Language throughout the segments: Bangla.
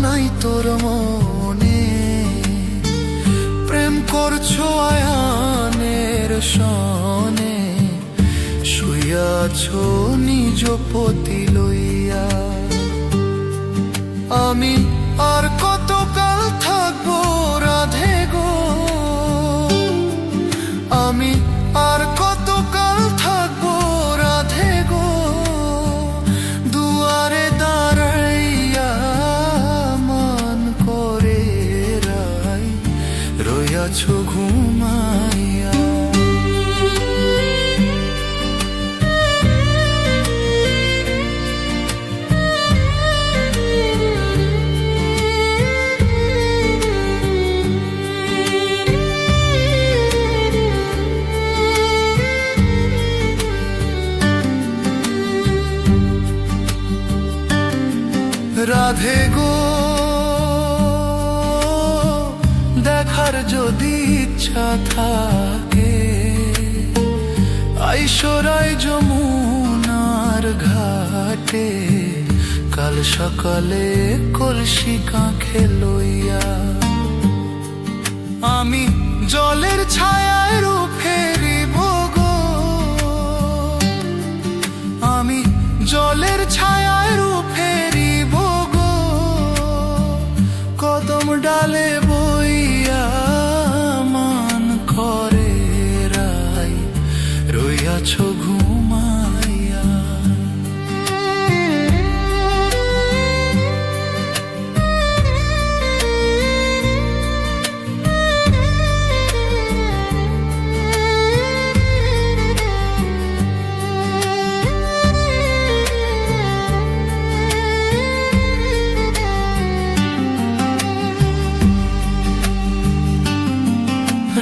নাই তোর মনে। প্রেম করছ আয়ানের সনে। শুয়াছ নিজ পতি লইয়া। আমি আর রাধে গো, দেখার যদি ইচ্ছা থাকে আইসরাই যমুনার ঘাটে, কাল সকালে কলসি কাঁখে লইয়া। আমি জলের ছায়ায় রইয়াছ ঘুমাইয়া।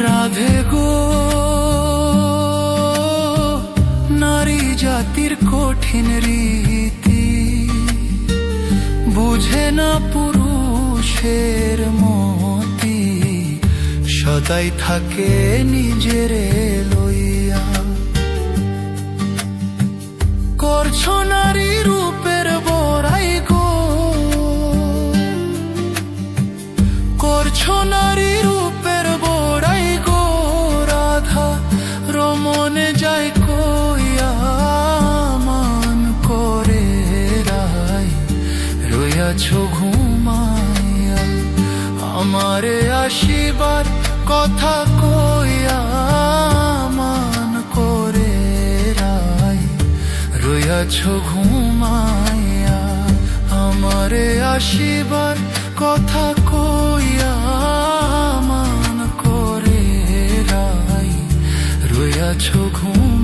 রাধে গো। কঠিন রীতি। বুঝে না পুরুষের মতি। সদাই থাকে নিজের লইয়া। করছ নারী রূপের বড়াই গো। এসো ঘুমাইয়া, আমারে আশীর্বাদ কথা কইয়া মান করে রাই। রইয়াছ ঘুমাইয়া, আমারে আশীর্বাদ কথা কইয়া মান করে রাই। রইয়াছ ঘুম